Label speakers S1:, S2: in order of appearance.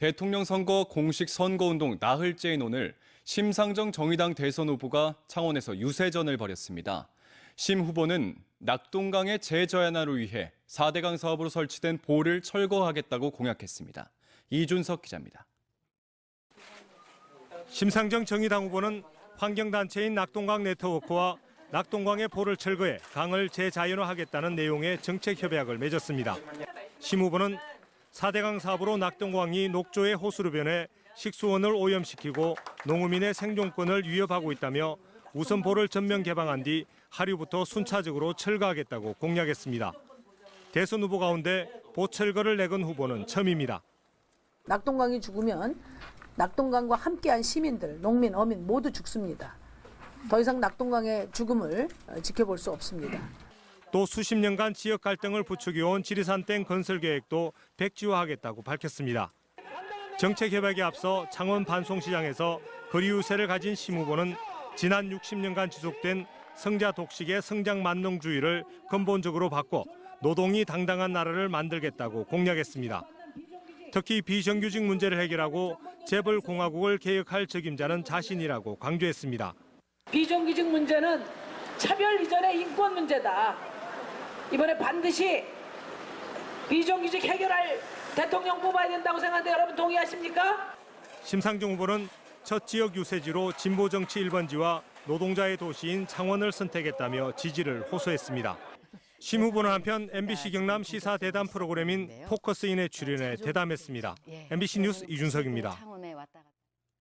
S1: 대통령 선거 공식 선거운동 나흘째인 오늘 심상정 정의당 대선 후보가 창원에서 유세전을 벌였습니다. 심 후보는 낙동강의 재저연화를 위해 4대강 사업으로 설치된 보를 철거하겠다고 공약했습니다. 이준석 기자입니다.
S2: 심상정 정의당 후보는 환경단체인 낙동강 네트워크와 낙동강의 보를 철거해 강을 재자연화하겠다는 내용의 정책 협약을 맺었습니다. 심 후보는 4대강 사업으로 낙동강이 녹조의 호수로 변해 식수원을 오염시키고 농어민의 생존권을 위협하고 있다며 우선 보를 전면 개방한 뒤 하류부터 순차적으로 철거하겠다고 공약했습니다. 대선 후보 가운데 보철거를 내건 후보는 처음입니다.
S3: 낙동강이 죽으면 낙동강과 함께한 시민들, 농민, 어민 모두 죽습니다. 더 이상 낙동강의 죽음을 어, 지켜볼 수 없습니다.
S2: 또 수십 년간 지역 갈등을 부추겨온 지리산 댐 건설 계획도 백지화하겠다고 밝혔습니다. 정책 협약에 앞서 창원 반송시장에서 거리 유세를 가진 심 후보는 지난 60년간 지속된 성자 독식의 성장 만능주의를 근본적으로 바꿔 노동이 당당한 나라를 만들겠다고 공약했습니다. 특히 비정규직 문제를 해결하고 재벌 공화국을 개혁할 적임자는 자신이라고 강조했습니다.
S4: 비정규직 문제는 차별 이전의 인권 문제다. 이번에 반드시 비정규직 해결할 대통령 뽑아야 된다고 생각하는데 여러분 동의하십니까?
S2: 심상정 후보는 첫 지역 유세지로 진보 정치 1번지와 노동자의 도시인 창원을 선택했다며 지지를 호소했습니다. 심 후보는 한편 MBC 경남 시사 대담 프로그램인 포커스인에 출연해 대담했습니다. MBC 뉴스 이준석입니다.